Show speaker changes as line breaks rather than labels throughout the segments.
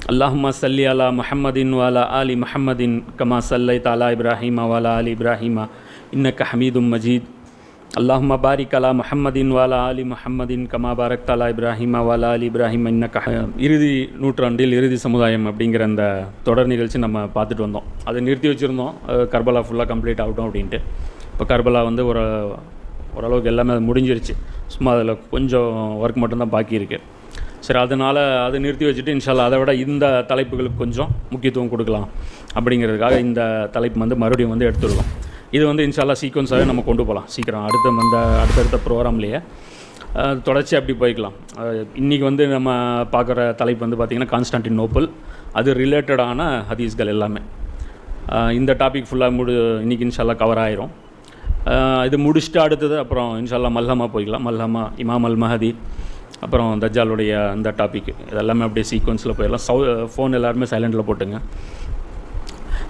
அல்லாஹுமா சல்லி அலா முஹம்மதின் வாலா அலி முஹம்மதின் கமா சல்லை தாலா இப்ராஹிமா வாலா அலி இப்ராஹிமா இன்னக்க ஹமீதும் மஜீத் அல்லாஹுமா பாரிக் அலா முஹம்மதின் வாலா அலி முஹம்மதின் கமா பாரக் தாலா இப்ராஹிமா வாலா அலி இப்ராஹிம் இன்னக்க இறுதி நூற்றாண்டில் இறுதி சமுதாயம் அப்படிங்கிற அந்த தொடர் நிகழ்ச்சி நம்ம பார்த்துட்டு வந்தோம். அதை நிறுத்தி வச்சுருந்தோம். கர்பலா ஃபுல்லாக கம்ப்ளீட் ஆகட்டும் அப்படின்ட்டு. இப்போ கர்பலா வந்து ஒரு ஓரளவுக்கு எல்லாமே அது முடிஞ்சிருச்சு. சும்மா அதில் கொஞ்சம் ஒர்க் மட்டும்தான் பாக்கி இருக்குது சரி அதனால் அதை நிறுத்தி வச்சுட்டு இன்ஷால்லா அதை விட இந்த தலைப்புகளுக்கு கொஞ்சம் முக்கியத்துவம் கொடுக்கலாம். அப்படிங்கிறதுக்காக இந்த தலைப்பு வந்து மறுபடியும் வந்து எடுத்துருக்கோம் இது வந்து இன்ஷால்லா சீக்வன்ஸாகவே நம்ம கொண்டு போகலாம். சீக்கிரம் அடுத்த அந்த அடுத்தடுத்த ப்ரோக்ராம்லேயே தொடர்ச்சி அப்படி போய்க்கலாம். இன்றைக்கி வந்து நம்ம பார்க்குற தலைப்பு வந்து பார்த்திங்கன்னா கான்ஸ்டான்டின் நோப்பல் அது ரிலேட்டடான ஹதீஸ்கள் எல்லாமே. இந்த டாபிக் ஃபுல்லாக முடி இன்றைக்கி இன்ஷால்லா கவர் ஆயிரும். இது முடிச்சுட்டு அடுத்தது அப்புறம் இன்ஷால்லா மல்ஹமா போய்க்கலாம். மல்ஹமா இமாம் அல் மஹதி அப்புறம் தஜ்ஜாலுடைய அந்த டாபிக் இதெல்லாமே அப்படியே சீக்வன்ஸில் போயிடலாம். சவு ஃபோன் எல்லாருமே சைலண்டில் போட்டுங்க.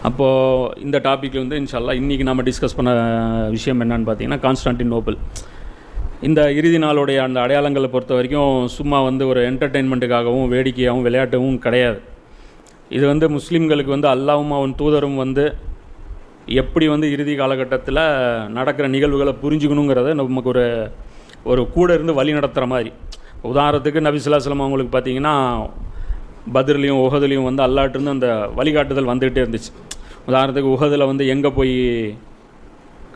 அப்போது இந்த டாப்பிக்கில் வந்து இன்ஷால்லா இன்றைக்கி நம்ம டிஸ்கஸ் பண்ண விஷயம் என்னன்னு பார்த்தீங்கன்னா கான்ஸ்டான்டின் நோபல் இந்த இறுதி நாளுடைய அந்த அடையாளங்களை பொறுத்த வரைக்கும் சும்மா வந்து ஒரு என்டர்டெயின்மெண்ட்டுக்காகவும் வேடிக்கையாகவும் விளையாட்டவும் கிடையாது. இது வந்து முஸ்லீம்களுக்கு வந்து அல்லாவும் அவன் தூதரும் வந்து எப்படி வந்து இறுதி காலகட்டத்தில் நடக்கிற நிகழ்வுகளை புரிஞ்சுக்கணுங்கிறத நமக்கு ஒரு ஒரு கூட இருந்து வழி நடத்துகிற மாதிரி. உதாரணத்துக்கு நபிசுல்லாஸ்லம் அவங்களுக்கு பார்த்தீங்கன்னா பத்ர்லேயும் உகதுலையும் வந்து அல்லாட்டிருந்து அந்த வழிகாட்டுதல் வந்துக்கிட்டே இருந்துச்சு. உதாரணத்துக்கு உகதில் வந்து எங்கே போய்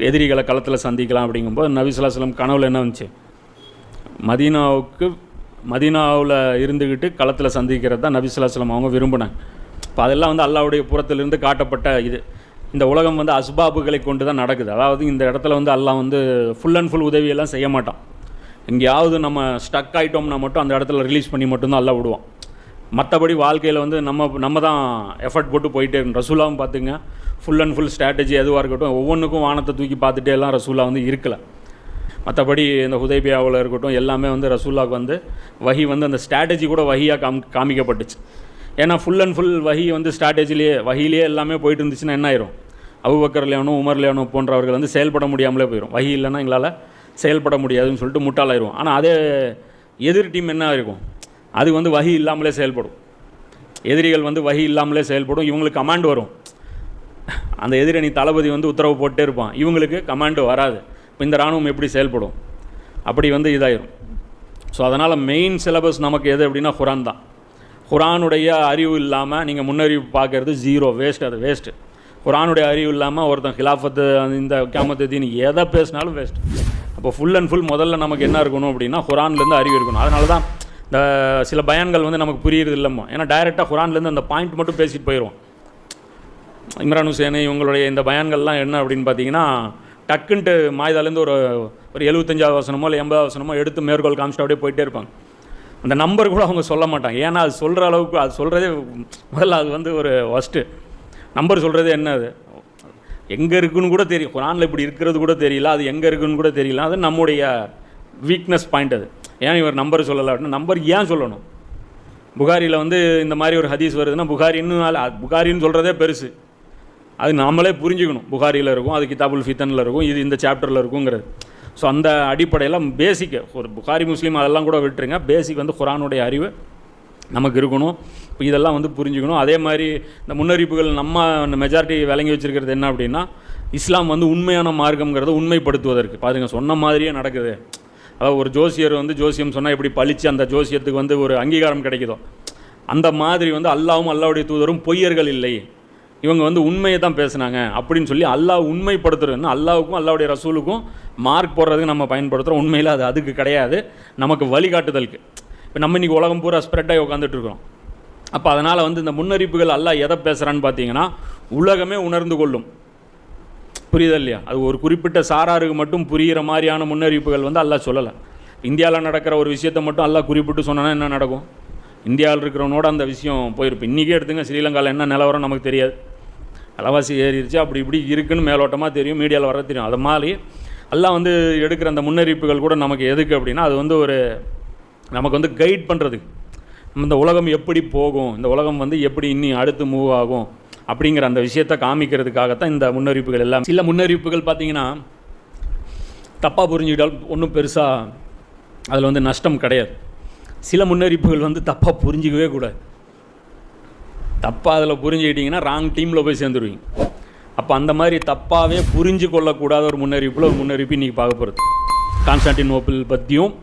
எதிரிகளை களத்தில் சந்திக்கலாம் அப்படிங்கும்போது நபிசுல்லாஸ்லம் கனவுல என்ன வந்துச்சு? மதீனாவுக்கு மதீனாவில் இருந்துக்கிட்டு களத்தில் சந்திக்கிறது தான் நபிசுல்லாஸ்லம் அவங்க விரும்பினாங்க. இப்போ அதெல்லாம் வந்து அல்லாவுடைய புறத்திலிருந்து காட்டப்பட்ட இது. இந்த உலகம் வந்து அஸ்பாபுகளை கொண்டு தான் நடக்குது. அதாவது இந்த இடத்துல வந்து அல்லாஹ் வந்து ஃபுல் அண்ட் ஃபுல் உதவியெல்லாம் செய்ய மாட்டான். எங்கேயாவது நம்ம ஸ்டக் ஆகிட்டோம்னா மட்டும் அந்த இடத்துல ரிலீஸ் பண்ணி மட்டும்தான் அல்ல விடுவோம் மற்றபடி வாழ்க்கையில் வந்து நம்ம நம்ம தான் எஃபர்ட் போட்டு போயிட்டே இருக்கணும். ரசூலாவும் பார்த்துங்க. ஃபுல் அண்ட் ஃபுல் ஸ்ட்ராட்டஜி எதுவாக இருக்கட்டும் ஒவ்வொன்றுக்கும் வானத்தை தூக்கி பார்த்துட்டே எல்லாம் ரசூலா வந்து இருக்கலை. மற்றபடி இந்த ஹுதைபியாவில் இருக்கட்டும் எல்லாமே வந்து ரசூலாவுக்கு வந்து வகி வந்து அந்த ஸ்ட்ராட்டஜி கூட வஹியாக காம் காமிக்கப்பட்டுச்சு. ஏன்னா ஃபுல் அண்ட் ஃபுல் வகி வந்து ஸ்ட்ராட்டஜிலேயே வகையிலேயே எல்லாமே போயிட்டு இருந்துச்சுன்னா என்ன ஆயிரும்? அபுபக்கர் லேவனும் உமர் போன்றவர்கள் வந்து செயல்பட முடியாமலே போயிடும் வகி இல்லைன்னா எங்களால் செயல்பட முடியாதுன்னு சொல்லிட்டு முட்டாளாயிரும் ஆனால் அதே எதிர் டீம் என்ன இருக்கும் அது வந்து வகி இல்லாமலே செயல்படும். எதிரிகள் வந்து வகி இல்லாமலே செயல்படும். இவங்களுக்கு கமாண்ட் வரும். அந்த எதிரணி தளபதி வந்து உத்தரவு போட்டே இருப்பான். இவங்களுக்கு கமாண்டு வராது. இப்போ இந்த இராணுவம் எப்படி செயல்படும்? அப்படி வந்து இதாயிரும். ஸோ அதனால் மெயின் சிலபஸ் நமக்கு எது அப்படின்னா குரான் தான். குரானுடைய அறிவு இல்லாமல் நீங்கள் முன்னறிவு பார்க்கறது ஜீரோ வேஸ்ட் அது வேஸ்ட்டு குரானுடைய அறிவு இல்லாமல் ஒருத்தன் ஹிலாஃபத்து அந்த இந்த கேமத்து தீனி எதை பேசினாலும் வேஸ்ட் இப்போ ஃபுல் அண்ட் ஃபுல் முதல்ல நமக்கு என்ன இருக்கணும் அப்படின்னா குரான்லேருந்து அறிவு இருக்கணும். அதனால தான் இந்த சில பயான்கள் வந்து நமக்கு புரியுறது இல்லைம்மா. ஏன்னா டைரெக்டாக குரான்லேருந்து அந்த பாயிண்ட் மட்டும் பேசிட்டு போயிடுவோம் இம்ரான் ஹுசேனு இவங்களுடைய இந்த பயான்கள்லாம் என்ன அப்படின்னு பார்த்தீங்கன்னா டக்குன்ட்டு மாயுதாலேருந்து ஒரு ஒரு எழுபத்தஞ்சாவது வசனமோ இல்லை எண்பதாவது வசனமோ எடுத்து மேற்கோள் காமிச்சிட்டு அப்படியே போயிட்டே இருப்பாங்க. அந்த நம்பர் கூட அவங்க சொல்ல மாட்டாங்க. ஏன்னா அது சொல்கிற அளவுக்கு அது சொல்கிறதே முதல்ல அது வந்து ஒரு ஃபஸ்ட்டு நம்பர் சொல்கிறது என்ன அது? எங்கே இருக்குன்னு கூட தெரியும். குரானில் இப்படி இருக்கிறது கூட தெரியல அது எங்கே இருக்குன்னு கூட தெரியல. அது நம்முடைய வீக்னஸ் பாயிண்ட் அது. ஏன் இவர் நம்பர் சொல்லலை அப்படின்னா நம்பர் ஏன் சொல்லணும்? புகாரியில் வந்து இந்த மாதிரி ஒரு ஹதீஸ் வருதுன்னா புகாரின்னு புகாரின்னு சொல்கிறதே பெருசு. அது நாமளே புரிஞ்சுக்கணும். புகாரியில் இருக்கும் அது கிதாபுல் ஃபித்தனில் இருக்கும் இது இந்த சாப்டரில் இருக்குங்கிறது. ஸோ அந்த அடிப்படையில் பேசிக்கு ஒரு புகாரி முஸ்லீம் அதெல்லாம் கூட விட்டுருங்க. பேசிக் வந்து குரானுடைய அறிவு. நமக்கு இருக்கணும். இப்போ இதெல்லாம் வந்து புரிஞ்சுக்கணும். அதே மாதிரி இந்த முன்னறிவிப்புகள் நம்ம மெஜாரிட்டி விளங்கி வச்சுருக்கிறது என்ன அப்படின்னா இஸ்லாம் வந்து உண்மையான மார்க்கம்ங்கிறத உண்மைப்படுத்துவதற்கு. பாருங்க சொன்ன மாதிரியே நடக்குது. அதாவது ஒரு ஜோசியர் வந்து ஜோசியம் சொன்னால் எப்படி பழித்து அந்த ஜோசியத்துக்கு வந்து ஒரு அங்கீகாரம் கிடைக்குதோ? அந்த மாதிரி வந்து அல்லாவும் அல்லாவுடைய தூதரும் பொய்யர்கள் இல்லை. இவங்க வந்து உண்மையை தான் பேசுனாங்க அப்படின்னு சொல்லி அல்லாஹ் உண்மைப்படுத்துறதுன்னு அல்லாவுக்கும் அல்லாவுடைய ரசூலுக்கும் மார்க் போடுறதுக்கு நம்ம பயன்படுத்துகிறோம் உண்மையில் அது அதுக்கு கிடையாது. நமக்கு வழிகாட்டுதலுக்கு. இப்போ நம்ம இன்றைக்கி உலகம் பூரா ஸ்ப்ரெட் ஆகி அப்போ அதனால் வந்து இந்த முன்னறிப்புகள் எல்லாம் எதை பேசுகிறான்னு பார்த்தீங்கன்னா உலகமே உணர்ந்து கொள்ளும். புரியுதா இல்லையா? அது ஒரு குறிப்பிட்ட சாராருக்கு மட்டும் புரிகிற மாதிரியான முன்னறிவிப்புகள் வந்து எல்லாம் சொல்லலை. இந்தியாவில் நடக்கிற ஒரு விஷயத்தை மட்டும் எல்லாம் குறிப்பிட்டு சொன்னோன்னா என்ன நடக்கும்? இந்தியாவில் இருக்கிறவனோட அந்த விஷயம் போயிருப்போம் இன்றைக்கே எடுத்துங்க ஸ்ரீலங்காவில் என்ன நிலவரம் நமக்கு தெரியாது. விலைவாசி ஏறிடுச்சு அப்படி இப்படி இருக்குன்னு மேலோட்டமாக தெரியும் மீடியாவில் வர தெரியும். அது மாதிரி எல்லாம் வந்து எடுக்கிற அந்த முன்னறிவிப்புகள் கூட நமக்கு எதுக்கு அப்படின்னா அது வந்து ஒரு நமக்கு வந்து கைட் பண்ணுறது இந்த உலகம் எப்படி போகும்? இந்த உலகம் வந்து எப்படி இன்னி அடுத்து மூவ் ஆகும்? அப்படிங்கிற அந்த விஷயத்தை காமிக்கிறதுக்காகத்தான் இந்த முன்னறிவிப்புகள் எல்லாம். சில முன்னறிவிப்புகள் பார்த்தீங்கன்னா தப்பாக புரிஞ்சுக்கிட்டால் ஒன்றும் பெருசாக அதில் வந்து நஷ்டம் கிடையாது. சில முன்னறிவிப்புகள் வந்து தப்பாக புரிஞ்சிக்கவே கூடாது. தப்பாக அதில் புரிஞ்சுக்கிட்டிங்கன்னா ராங் டீமில் போய் சேர்ந்துருவீங்க. அப்போ அந்த மாதிரி தப்பாகவே புரிஞ்சு கொள்ளக்கூடாத ஒரு முன்னறிவிப்பில் ஒரு முன்னறிவிப்பு இன்றைக்கி பார்க்க போகிறது கான்ஸ்டான்டினோப்பிள் பற்றியும்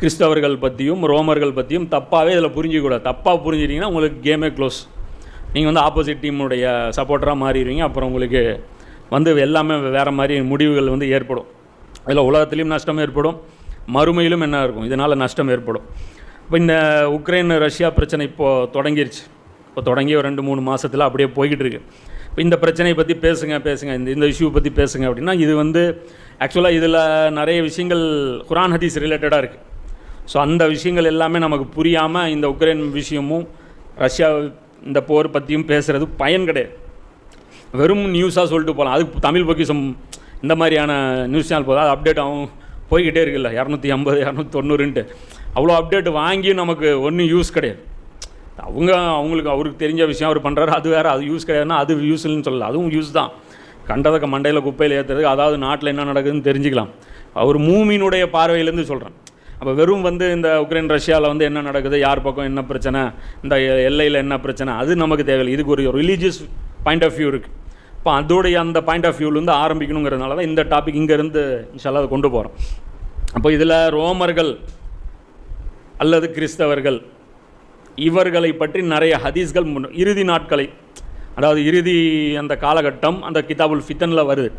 கிறிஸ்தவர்கள் பற்றியும் ரோமர்கள் பற்றியும் தப்பாகவே இதில் புரிஞ்சிக்கூடாது. தப்பாக புரிஞ்சிட்டிங்கன்னா உங்களுக்கு கேமே க்ளோஸ் நீங்கள் வந்து ஆப்போசிட் டீமுடைய சப்போர்ட்டராக மாறிடுவீங்க. அப்புறம் உங்களுக்கு வந்து எல்லாமே வேறு மாதிரி முடிவுகள் வந்து ஏற்படும். இதில் உலகத்துலேயும் நஷ்டம் ஏற்படும். மறுமையிலும் என்ன இருக்கும்? இதனால் நஷ்டம் ஏற்படும். இப்போ இந்த உக்ரைன் ரஷ்யா பிரச்சனை இப்போது தொடங்கிருச்சு. இப்போ தொடங்கி ஒரு ரெண்டு மூணு மாதத்தில் அப்படியே போய்கிட்டு இருக்கு. இப்போ இந்த பிரச்சனையை பற்றி பேசுங்க பேசுங்க. இந்த இந்த இஷ்யூ பற்றி பேசுங்க அப்படின்னா இது வந்து ஆக்சுவலாக இதில் நிறைய விஷயங்கள் குரான் ஹதீஸ் ரிலேட்டடாக இருக்குது ஸோ அந்த விஷயங்கள் எல்லாமே நமக்கு புரியாமல் இந்த உக்ரைன் விஷயமும் ரஷ்யா இந்த போர் பற்றியும் பேசுகிறது பயன் கிடையாது. வெறும் நியூஸாக சொல்லிட்டு போகலாம் அதுக்கு தமிழ் பொக்கிஷம் இந்த மாதிரியான நியூஸ் சேனல் போதும் அது அப்டேட் ஆகும் போய்கிட்டே இருக்குல்ல. இரநூத்தி ஐம்பது இரநூத்தி தொண்ணூறுன்ட்டு அவ்வளோ அப்டேட் வாங்கி நமக்கு ஒன்றும் யூஸ் கிடையாது. அவங்க அவங்களுக்கு அவருக்கு தெரிஞ்ச விஷயம் அவர் பண்ணுறாரு அது வேறு அது யூஸ் கிடையாதுன்னா அது யூஸ் இல்லைன்னு சொல்லல. அதுவும் யூஸ் தான். கண்டதக்க மண்டையில் குப்பையில் ஏற்றுறதுக்கு அதாவது நாட்டில் என்ன நடக்குதுன்னு தெரிஞ்சுக்கலாம். அவர் மூமியினுடைய பார்வையிலேருந்து சொல்கிறேன் அப்போ வெறும் வந்து இந்த உக்ரைன் ரஷ்யாவில் வந்து என்ன நடக்குது யார் பக்கம் என்ன பிரச்சனை இந்த எல்லையில் என்ன பிரச்சனை அது நமக்கு தேவையில்லை. இதுக்கு ஒரு ரிலீஜியஸ் பாயிண்ட் ஆஃப் வியூ இருக்குது இப்போ அதோடைய அந்த பாயிண்ட் ஆஃப் வியூலேருந்து ஆரம்பிக்கணுங்கிறதுனால தான் இந்த டாபிக் இங்கேருந்து இன்ஷால்லாம் அதை கொண்டு போகிறோம் அப்போ இதில் ரோமர்கள் அல்லது கிறிஸ்தவர்கள் இவர்களை பற்றி நிறைய ஹதீஸ்கள் முன் இறுதி நாட்களை அதாவது இறுதி அந்த காலகட்டம் அந்த கிதாபுல் ஃபித்தனில் வருது.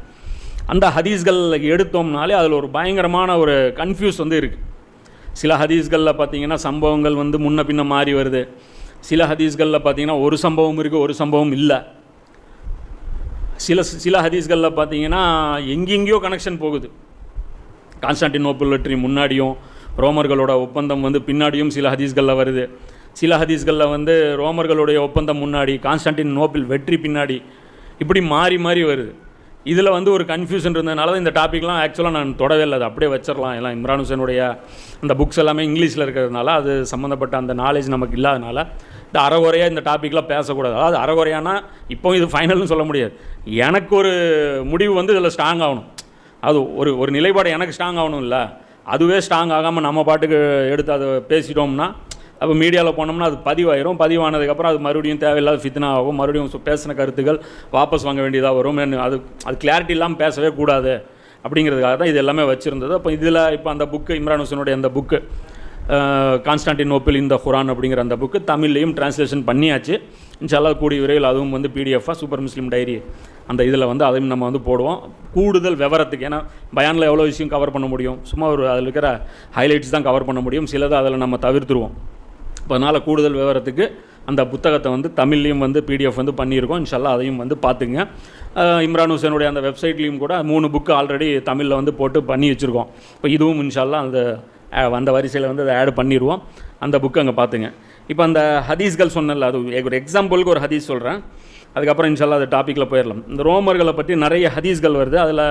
அந்த ஹதீஸ்கள் எடுத்தோம்னாலே அதில் ஒரு பயங்கரமான ஒரு கன்ஃபியூஸ் வந்து இருக்குது சில ஹதீஸ்களில் பார்த்தீங்கன்னா சம்பவங்கள் வந்து முன்ன பின்ன மாறி வருது. சில ஹதீஸ்களில் பார்த்தீங்கன்னா ஒரு சம்பவம் இருக்குது ஒரு சம்பவம் இல்லை. சில சில ஹதீஸ்களில் பார்த்தீங்கன்னா எங்கெங்கேயோ கனெக்ஷன் போகுது. கான்ஸ்டான்டினோப்பிள் வெற்றி முன்னாடியும் ரோமர்களோட ஒப்பந்தம் வந்து பின்னாடியும் சில ஹதீஸ்களில் வருது. சில ஹதீஸ்களில் வந்து ரோமர்களுடைய ஒப்பந்தம் முன்னாடி கான்ஸ்டான்டின் நோப்பிள் வெற்றி பின்னாடி இப்படி மாறி மாறி வருது. இதில் வந்து ஒரு கன்ஃபியூஷன் இருந்ததுனால தான் இந்த டாப்பிக்லாம் ஆக்சுவலாக நான் தொடவே இல்லை. அது அப்படியே வச்சிடலாம். எல்லாம் இம்ரான் ஹுசேனுடைய அந்த புக்ஸ் எல்லாமே இங்கிலீஷில் இருக்கிறதுனால அது சம்மந்தப்பட்ட அந்த நாலேஜ் நமக்கு இல்லாதனால இந்த அறகுறையாக இந்த டாப்பிக்லாம் பேசக்கூடாது. அதாவது அறகுறையானா இப்போ இது ஃபைனல்னு சொல்ல முடியாது. எனக்கு ஒரு முடிவு வந்து இதில் ஸ்ட்ராங் ஆகணும். அது ஒரு ஒரு நிலைப்பாடு எனக்கு ஸ்ட்ராங் ஆகணும் இல்லை அதுவே ஸ்ட்ராங் ஆகாமல் நம்ம பாட்டுக்கு எடுத்து அதை பேசிட்டோம்னா அப்போ மீடியாவில் போனோம்னா அது பதிவாயிரும். பதிவானதுக்கப்புறம் அது மறுபடியும் தேவையில்லாத ஃபித்னா ஆகும். மறுபடியும் பேசின கருத்துக்கள் வாபஸ் வாங்க வேண்டியதாக வரும். அது அது கிளாரிட்டி இல்லாமல் பேசவே கூடாது அப்படிங்கிறதுக்காக தான் இது எல்லாமே வச்சுருந்தது. அப்போ இதில் இப்போ அந்த புக்கு இம்ரான் ஹுசனுடைய அந்த புக்கு கான்ஸ்டான்டினோப்பிள் இந்த குரான் அப்படிங்கிற அந்த புக்கு தமிழ்லையும் டிரான்ஸ்லேஷன் பண்ணியாச்சு. இன்ஷால்லா கூடிய விரைவில் அதுவும் வந்து பிடிஎஃபாக சூப்பர் முஸ்லீம் டைரி அந்த இதில் வந்து அதையும் நம்ம வந்து போடுவோம். கூடுதல் விவரத்துக்கு ஏன்னா பயானில் எவ்வளோ விஷயம் கவர் பண்ண முடியும்? சும்மா ஒரு அதில் இருக்கிற ஹைலைட்ஸ் தான் கவர் பண்ண முடியும். சிலதை அதில் நம்ம தவிர்த்துருவோம். அதனால் கூடுதல் விவரத்துக்கு அந்த புத்தகத்தை வந்து தமிழ்லையும் வந்து பிடிஎஃப் வந்து பண்ணியிருக்கோம். இன்ஷால்லா அதையும் வந்து பார்த்துங்க. இம்ரான் ஹுசேனுடைய அந்த வெப்சைட்லேயும் கூட மூணு புக்கு ஆல்ரெடி தமிழில் வந்து போட்டு பண்ணி வச்சுருக்கோம். இப்போ இதுவும் இன்ஷால்லா அந்த அந்த வரிசையில் வந்து அதை ஆட் பண்ணிடுவோம் அந்த புக்கு அங்கே பார்த்துங்க. இப்போ அந்த ஹதீஸ்கள் சொன்னல அது ஒரு எக்ஸாம்பிளுக்கு ஒரு ஹதீஸ் சொல்கிறேன் அதுக்கப்புறம் இன்ஷால்லா அது டாப்பிக்கில் போயிடலாம். இந்த ரோமர்களை பற்றி நிறைய ஹதீஸ்கள் வருது. அதில்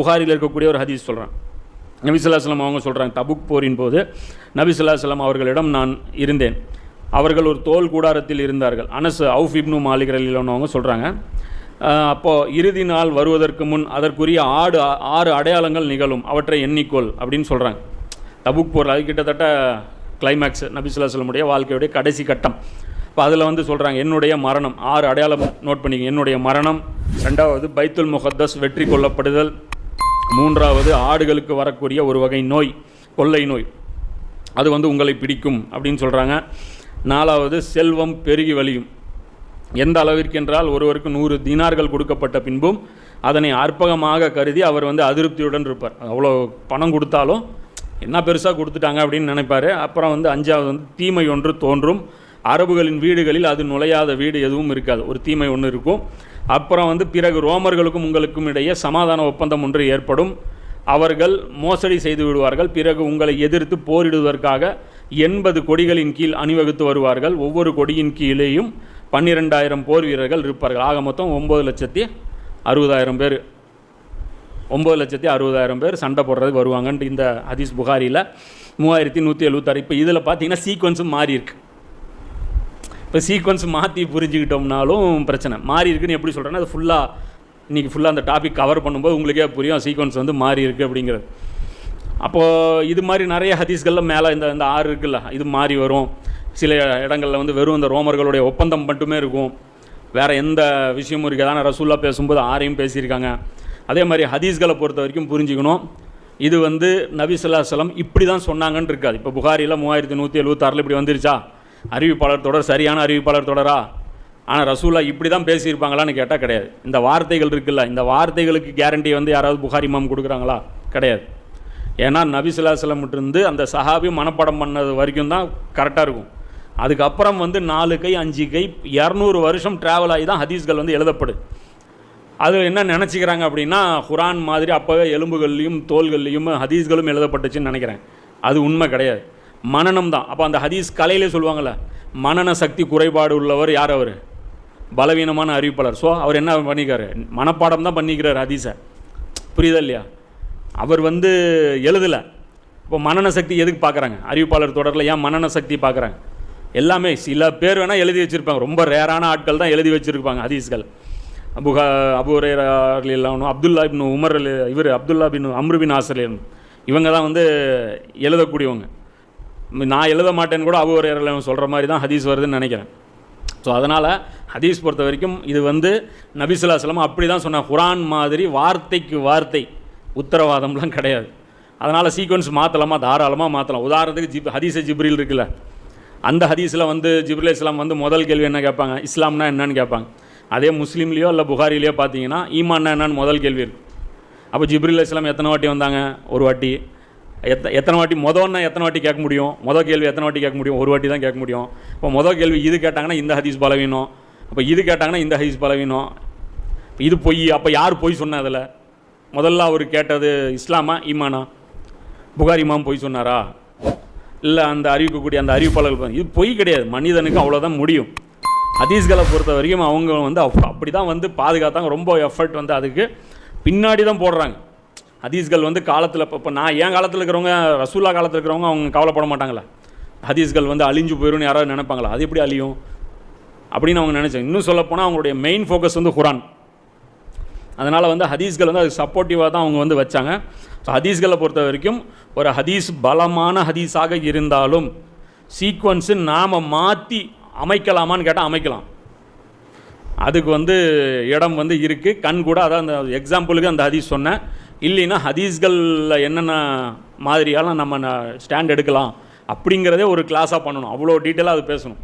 புகாரியில் இருக்கக்கூடிய ஒரு ஹதீஸ் சொல்கிறேன் நபி அவங்க சொல்கிறாங்க தபுக் போரின் போது நபி அவர்களிடம் நான் இருந்தேன். அவர்கள் ஒரு தோல் கூடாரத்தில் இருந்தார்கள். அனஸ் அவுஃப் இப்னு மாலிக் ரலிலவங்க சொல்கிறாங்க அப்போது இறுதி நாள் வருவதற்கு முன் அதற்குரிய ஆடு ஆறு அடையாளங்கள் நிகழும். அவற்றை எண்ணிக்கொள். அப்படின்னு சொல்கிறாங்க தபுக் போர் அது கிட்டத்தட்ட கிளைமேக்ஸ் நபி வாழ்க்கையுடைய கடைசி கட்டம். இப்போ அதில் வந்து சொல்கிறாங்க என்னுடைய மரணம். ஆறு அடையாளம் நோட் பண்ணிக்க என்னுடைய மரணம். ரெண்டாவது பைத்துல் முகத்தஸ் வெற்றி கொள்ளப்படுதல். மூன்றாவது ஆடுகளுக்கு வரக்கூடிய ஒரு வகை நோய் கொள்ளை நோய். அது வந்து உங்களை பிடிக்கும் அப்படின்னு சொல்கிறாங்க நாலாவது செல்வம் பெருகி வழியும். எந்த அளவிற்கென்றால் ஒருவருக்கு நூறு தினார்கள் கொடுக்கப்பட்ட பின்பும் அதனை அற்பகமாக கருதி அவர் வந்து அதிருப்தியுடன் இருப்பார். அவ்வளோ பணம் கொடுத்தாலும் என்ன பெருசாக கொடுத்துட்டாங்க அப்படின்னு நினைப்பார். அப்புறம் வந்து அஞ்சாவது வந்து தீமை ஒன்று தோன்றும். அரபுகளின் வீடுகளில் அது நுழையாத வீடு எதுவும் இருக்காது. ஒரு தீமை ஒன்று இருக்கும். அப்புறம் வந்து பிறகு ரோமர்களுக்கும் உங்களுக்கும் இடையே சமாதான ஒப்பந்தம் ஒன்று ஏற்படும். அவர்கள் மோசடி செய்து விடுவார்கள். பிறகு உங்களை எதிர்த்து போரிடுவதற்காக எண்பது கொடிகளின் கீழ் அணிவகுத்து வருவார்கள். ஒவ்வொரு கொடியின் கீழேயும் பன்னிரெண்டாயிரம் போர் வீரர்கள் இருப்பார்கள். ஆக மொத்தம் ஒம்பது லட்சத்தி அறுபதாயிரம் பேர். ஒம்பது லட்சத்தி அறுபதாயிரம் பேர் சண்டை போடுறதுக்கு வருவாங்கன்ட்டு இந்த ஹதீஸ் புகாரியில் மூவாயிரத்தி நூற்றி எழுபத்தாறு இப்போ இதில் பார்த்தீங்கன்னா சீக்வன்ஸும் மாறி இருக்குது இப்போ சீக்வன்ஸ் மாற்றி புரிஞ்சுக்கிட்டோம்னாலும் பிரச்சனை. மாறி இருக்குன்னு எப்படி சொல்கிறேன்னா அது ஃபுல்லாக இன்றைக்கி ஃபுல்லாக அந்த டாபிக் கவர் பண்ணும்போது உங்களுக்கே புரியும் சீக்வன்ஸ் வந்து மாறி இருக்குது அப்படிங்கிறது. அப்போது இது மாதிரி நிறைய ஹதீஸ்களில் மேலே இந்த இந்த ஆறு இருக்குல்ல இது மாறி வரும். சில இடங்களில் வந்து வெறும் இந்த ரோமர்களுடைய ஒப்பந்தம் மட்டுமே இருக்கும். வேறு எந்த விஷயமும் இருக்காது. ஆனால் ரசூல்லா பேசும்போது ஆரையும் பேசியிருக்காங்க. அதே மாதிரி ஹதீஸ்களை பொறுத்த வரைக்கும் புரிஞ்சுக்கணும். இது வந்து நபி சொல்லா சொல்லம் இப்படி தான் சொன்னாங்கன்னு இருக்காது. இப்போ புகாரியில் மூவாயிரத்தி நூற்றி எழுபத்தாறில் இப்படி வந்துருச்சா? அறிவிப்பாளர் தொடர் சரியான அறிவிப்பாளர் தொடரா? ஆனால் ரசூலா இப்படி தான் பேசியிருப்பாங்களான்னு கேட்டால் கிடையாது. இந்த வார்த்தைகள் இருக்குல்ல இந்த வார்த்தைகளுக்கு கேரண்டி வந்து யாராவது புகாரி மாம் கொடுக்குறாங்களா? கிடையாது. ஏன்னா நபி இருந்து அந்த சஹாபி மனப்பாடம் பண்ணது வரைக்கும் தான் கரெக்டாக இருக்கும். அதுக்கப்புறம் வந்து நாலு கை அஞ்சு கை இரநூறு வருஷம் ட்ராவல் ஆகி தான் ஹதீஸ்கள் வந்து எழுதப்படு. அது என்ன நினச்சிக்கிறாங்க அப்படின்னா குரான் மாதிரி அப்போவே எலும்புகள்லையும் தோள்கள்லையும் ஹதீஸ்களும் எழுதப்பட்டுச்சுன்னு நினைக்கிறேன். அது உண்மை கிடையாது. மனநம் தான். அப்போ அந்த ஹதீஸ் கலையிலே சொல்லுவாங்கள்ல மனன சக்தி குறைபாடு உள்ளவர் யார் அவர்? பலவீனமான அறிவிப்பாளர். ஸோ அவர் என்ன பண்ணிக்கிறார்? மனப்பாடம் தான் பண்ணிக்கிறார் ஹதீஸை. புரியுதா இல்லையா? அவர் வந்து எழுதலை. இப்போ மனன சக்தி எதுக்கு பார்க்குறாங்க அறிவிப்பாளர் தொடரில் ஏன் மனன சக்தி பார்க்குறாங்க எல்லாமே சில பேர் வேணால் எழுதி வச்சுருப்பாங்க. ரொம்ப ரேரான ஆட்கள் தான் எழுதி வச்சுருப்பாங்க ஹதீஸ்கள். அபுகா அபுரேரார்கள் அப்துல்லா இப்னு உமர் இவர் அப்துல்லா பின் அம்ருபின் ஆசர் ஆசிரியர் இவங்க தான் வந்து எழுதக்கூடியவங்க. நான் எழுத மாட்டேன்னு கூட அபுரேரில் சொல்கிற மாதிரி தான் ஹதீஸ் வருதுன்னு நினைக்கிறேன். ஸோ அதனால் ஹதீஸ் பொறுத்த வரைக்கும் இது வந்து நபிசுல்லாஸ்லாம் அப்படி தான் சொன்ன குரான் மாதிரி வார்த்தைக்கு வார்த்தை உத்தரவாதம்லாம் கிடையாது. அதனால் சீக்வன்ஸ் மாற்றலாமா தாராளமாக மாற்றலாம் உதாரணத்துக்கு ஜிப் ஹதீஸ ஜிப்ரில் இருக்குல்ல. அந்த ஹதீஸில் வந்து ஜிப்ரில் இஸ்லாம் வந்து முதல் கேள்வி என்ன கேட்பாங்க? இஸ்லாம்னா என்னன்னு கேட்பாங்க. அதே முஸ்லீம்லேயோ இல்லை புகாரிலேயோ பார்த்தீங்கன்னா ஈமான்னா என்னன்னு முதல் கேள்வி இருக்கு. அப்போ ஜிப்ரில் இஸ்லாம் எத்தனை வாட்டி வந்தாங்க? ஒரு வாட்டி. எத்த எத்தனை வாட்டி மொதல்னா எத்தனை வாட்டி கேட்க முடியும்? மொதல் கேள்வி எத்தனை வாட்டி கேட்க முடியும்? ஒரு வாட்டி தான் கேட்க முடியும். இப்போ மொதல் கேள்வி இது கேட்டாங்கன்னா இந்த ஹதீஸ் பலவீனம். அப்போ இது கேட்டாங்கன்னா இந்த ஹதீஸ் பலவீனம். இது பொய் அப்போ யார் பொய் சொன்ன அதில்? முதல்ல அவர் கேட்டது இஸ்லாமா ஈமானா? புகார் இமாம் பொய் சொன்னாரா? இல்லை அந்த அறிவிக்கக்கூடிய அந்த அறிவிப்பாளர்கள் இது பொய் கிடையாது. மனிதனுக்கு அவ்வளோதான் முடியும். ஹதீஸ்களை பொறுத்த வரைக்கும் அவங்க வந்து அப்- அப்படி தான் வந்து பாதுகாத்தாங்க. ரொம்ப எஃபர்ட் வந்து அதுக்கு பின்னாடி தான் போடுறாங்க. ஹதீஸ்கள் வந்து காலத்தில் இப்போ இப்போ நான் என் காலத்தில் இருக்கிறவங்க ரசூல்லா காலத்தில் இருக்கிறவங்க அவங்க கவலைப்பட மாட்டாங்களா ஹதீஸ்கள் வந்து அழிஞ்சு போயிடும்னு யாராவது நினைப்பாங்களா? அது எப்படி அழியும்? அப்படின்னு அவங்க நினச்சாங்க. இன்னும் சொல்லப்போனால் அவங்களுடைய மெயின் ஃபோக்கஸ் வந்து குரான். அதனால் வந்து ஹதீஸ்கள் வந்து அதுக்கு சப்போர்ட்டிவாக தான் அவங்க வந்து வச்சாங்க. ஸோ ஹதீஸ்களை பொறுத்த வரைக்கும் ஒரு ஹதீஸ் பலமான ஹதீஸாக இருந்தாலும் சீக்வன்ஸு நாம் மாற்றி அமைக்கலாமான்னு கேட்டால் அமைக்கலாம். அதுக்கு வந்து இடம் வந்து இருக்குது கண் கூட அதான் அந்த எக்ஸாம்பிளுக்கு அந்த ஹதீஸ் சொன்னேன். இல்லைன்னா ஹதீஸ்களில் என்னென்ன மாதிரியாலாம் நம்ம ஸ்டாண்ட் எடுக்கலாம் அப்படிங்கிறதே ஒரு கிளாஸாக பண்ணணும். அவ்வளோ டீட்டெயிலாக அது பேசணும்.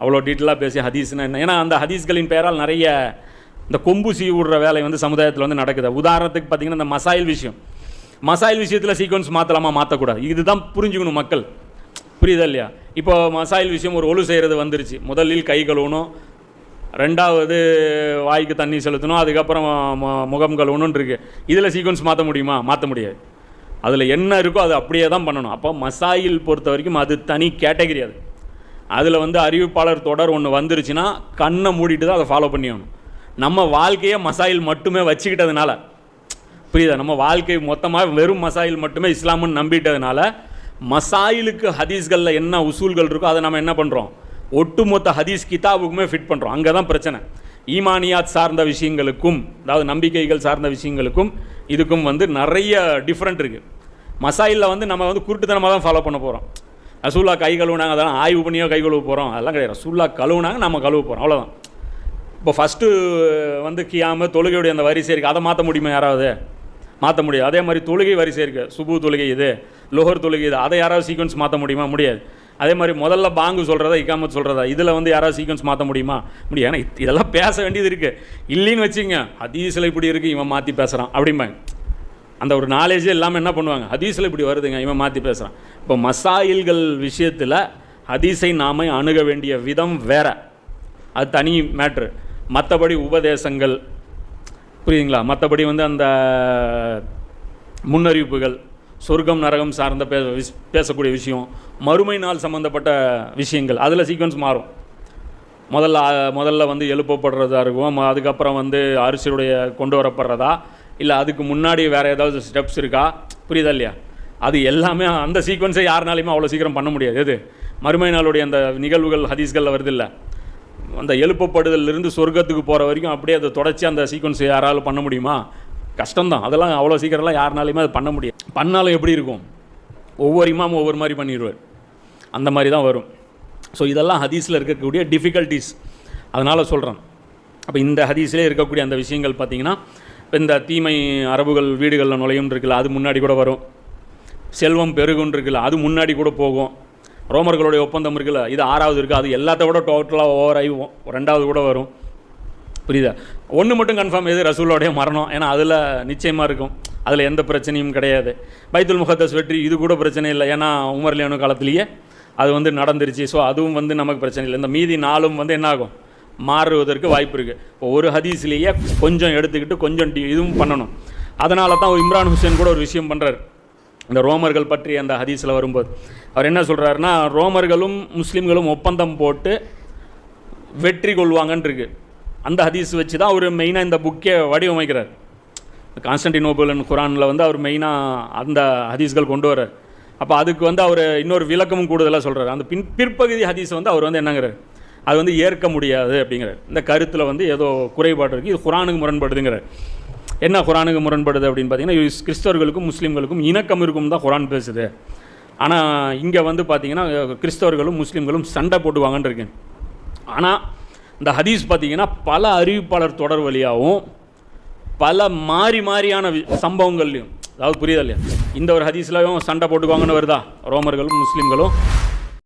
அவ்வளோ டீட்டெயிலாக பேசி ஹதீஸ்னா என்ன? ஏன்னா அந்த ஹதீஸ்களின் பெயரால் நிறைய இந்த கொம்பு சீ விடுற வேலை வந்து சமுதாயத்தில் வந்து நடக்குது. உதாரணத்துக்கு பார்த்தீங்கன்னா இந்த மசாயில் விஷயம். மசாயில் விஷயத்தில் சீக்வன்ஸ் மாற்றலாமா மாற்றக்கூடாது இதுதான் புரிஞ்சுக்கணும் மக்கள். புரியுதா இல்லையா? இப்போ மசாயில் விஷயம் ஒரு ஒழு செய்கிறது வந்துருச்சு. முதலில் கை கழுவணும் ரெண்டாவது வாய்க்கு தண்ணி செலுத்தணும் அதுக்கப்புறம் முகம் கழுவணும்னு இருக்கு. இதில் சீக்வன்ஸ் மாற்ற முடியுமா? மாற்ற முடியாது. அதில் என்ன இருக்கோ அது அப்படியே தான் பண்ணணும். அப்போ மசாயில் பொறுத்த வரைக்கும் அது தனி கேட்டகரி அது. அதில் வந்து அறிவிப்பாளர் தொடர் ஒன்று வந்துருச்சுன்னா கண்ணை மூடிட்டு தான் அதை ஃபாலோ பண்ணியாகணும். நம்ம வாழ்க்கையை மசாயில் மட்டுமே வச்சுக்கிட்டதுனால புரியுதா? நம்ம வாழ்க்கை மொத்தமாக வெறும் மசாயில் மட்டுமே இஸ்லாம்னு நம்பிட்டதுனால மசாயிலுக்கு ஹதீஸ்களில் என்ன உசூல்கள் இருக்கோ அதை நம்ம என்ன பண்ணுறோம் ஒட்டுமொத்த ஹதீஸ் கிதாபுக்குமே ஃபிட் பண்ணுறோம் அங்கே தான் பிரச்சனை. ஈமானியாத் சார்ந்த விஷயங்களுக்கும் அதாவது நம்பிக்கைகள் சார்ந்த விஷயங்களுக்கும் இதுக்கும் வந்து நிறைய டிஃப்ரெண்ட் இருக்குது மசாயிலில் வந்து நம்ம வந்து குருட்டுத்தனமாக தான் ஃபாலோ பண்ண போகிறோம் ரசூல்லா கை கழுவுனாங்க அதெல்லாம் ஆய்வு பண்ணியோ கை கழுவ போகிறோம் அதெல்லாம் கிடையாது. ரசூல்லா கழுவுனாங்க நம்ம கழுவ போகிறோம் அவ்வளோதான் இப்போ ஃபஸ்ட்டு வந்து கியாம தொழுகையுடைய அந்த வரிசை இருக்குது அதை மாற்ற முடியுமா யாராவது? மாற்ற முடியாது. அதே மாதிரி தொழுகை வரிசை இருக்குது சுபு தொழுகை இது லோஹர் தொழுகை இது. அதை யாராவது சீக்வன்ஸ் மாற்ற முடியுமா? முடியாது. அதே மாதிரி முதல்ல பாங்கு சொல்கிறதா இக்காமத் சொல்கிறதா இதில் வந்து யாராவது சீக்வன்ஸ் மாற்ற முடியுமா? முடியும் ஏன்னா இதெல்லாம் பேச வேண்டியது இருக்குது இல்லைன்னு வச்சுங்க ஹதீஸில் இப்படி இருக்குது இவன் மாற்றி பேசுகிறான் அப்படிம்பாங்க அந்த ஒரு நாலேஜே இல்லாமல் என்ன பண்ணுவாங்க? ஹதீஸில் இப்படி வருதுங்க இவன் மாற்றி பேசுகிறான் இப்போ மசாயில்கள் விஷயத்தில் ஹதீஸை நாம் அணுக வேண்டிய விதம் வேற. அது தனி மேட்ரு மற்றபடி உபதேசங்கள் புரியுதுங்களா? மற்றபடி வந்து அந்த முன்னறிவிப்புகள் சொர்க்கம் நரகம் சார்ந்த பே விஷ்- பேசக்கூடிய விஷயம் மறுமை நாள் சம்மந்தப்பட்ட விஷயங்கள் அதில் சீக்வன்ஸ் மாறும். முதல்ல முதல்ல வந்து எழுப்பப்படுறதா இருக்கும் அதுக்கப்புறம் வந்து அரிசியுடைய கொண்டு வரப்படுறதா இல்லை அதுக்கு முன்னாடி வேறு ஏதாவது ஸ்டெப்ஸ் இருக்கா? புரியுதா இல்லையா? அது எல்லாமே அந்த சீக்வன்ஸை யாருனாலையுமே அவ்வளோ சீக்கிரம் பண்ண முடியாது. எது? மறுமை நாளுடைய அந்த நிகழ்வுகள் ஹதீஸ்களில் வருது இல்லை? அந்த எழுப்பப்படுதலிருந்து சொர்க்கத்துக்கு போகிற வரைக்கும் அப்படியே அதை தொடச்சி அந்த சீக்வன்ஸை யாராலும் பண்ண முடியுமா? கஷ்டம்தான். அதெல்லாம் அவ்வளோ சீக்கிரம்லாம் யாருனாலையுமே அது பண்ண முடியாது. பண்ணாலும் எப்படி இருக்கும்? ஒவ்வொரு இமாம் ஒவ்வொரு மாதிரி பண்ணிடுவார். அந்த மாதிரி தான் வரும். ஸோ இதெல்லாம் ஹதீஸில் இருக்கக்கூடிய டிஃபிகல்ட்டிஸ் அதனால் சொல்கிறேன் அப்போ இந்த ஹதீஸ்லேயே இருக்கக்கூடிய அந்த விஷயங்கள் பார்த்தீங்கன்னா இப்போ இந்த தீமை அரபுகள் வீடுகளில் நுழையும் இருக்குல்ல அது முன்னாடி கூட வரும். செல்வம் பெருகுன்னு இருக்குல்ல அது முன்னாடி கூட போகும். ரோமர்களுடைய ஒப்பந்தம் இருக்குல்ல இது ஆறாவது இருக்குது அது எல்லாத்த விட டோட்டலாக ஓவர் ஆகி ரெண்டாவது கூட வரும். புரியுதா? ஒன்று மட்டும் கன்ஃபார்ம் எது ரசூலோடைய மரணம். ஏன்னா அதில் நிச்சயமாக இருக்கும். அதில் எந்த பிரச்சனையும் கிடையாது. பைத்துல் முகத்தஸ் வெற்றி இது கூட பிரச்சனை இல்லை. ஏன்னா உமர்லியானு காலத்திலேயே அது வந்து நடந்துருச்சு. ஸோ அதுவும் வந்து நமக்கு பிரச்சனை இல்லை. இந்த மீதி நாளும் வந்து என்ன ஆகும்? மாறுவதற்கு வாய்ப்பு இருக்குது இப்போ ஒரு ஹதீஸ்லேயே கொஞ்சம் எடுத்துக்கிட்டு கொஞ்சம் டி- இதுவும் பண்ணணும். அதனால தான் இம்ரான் ஹுசேன் கூட ஒரு விஷயம் பண்ணுறார் இந்த ரோமர்கள் பற்றி அந்த ஹதீஸில் வரும்போது. அவர் என்ன சொல்கிறாருன்னா ரோமர்களும் முஸ்லீம்களும் ஒப்பந்தம் போட்டு வெற்றி கொள்வாங்கன்னு இருக்குது அந்த ஹதீஸ் வச்சு தான் அவர் மெயினாக இந்த புக்கே வடிவமைக்கிறார். கான்ஸ்டன்டினோபுலன் குரானில் வந்து அவர் மெயினாக அந்த ஹதீஸ்கள் கொண்டு வர்றார். அப்போ அதுக்கு வந்து அவர் இன்னொரு விளக்கமும் கூடுதலாக சொல்கிறார் அந்த பின் பிற்பகுதி ஹதீஸ் வந்து அவர் வந்து என்னங்கிறார்? அது வந்து ஏற்க முடியாது அப்படிங்கிறார். இந்த கருத்தில் வந்து ஏதோ குறைபாடு இருக்குது இது குரானுக்கு முரண்படுதுங்கிறார். என்ன குரானுக்கு முரண்படுது அப்படின்னு பார்த்தீங்கன்னா கிறிஸ்தவர்களுக்கும் முஸ்லீம்களுக்கும் இணக்கம் இருக்கும் தான் குரான் பேசுது. ஆனால் இங்கே வந்து பார்த்தீங்கன்னா கிறிஸ்தவர்களும் முஸ்லீம்களும் சண்டை போட்டுவாங்கன்னு இருக்கேன். ஆனால் இந்த ஹதீஸ் பார்த்தீங்கன்னா பல அறிவிப்பாளர் தொடர் வழியாகவும் பல மாறி மாறியான சம்பவங்கள்லையும். அதாவது புரியுதா இல்லையா? இந்த ஒரு ஹதீஸ்லையும் சண்டை போட்டுக்குவாங்கன்னு வருதா? ரோமர்களும் முஸ்லீம்களும்.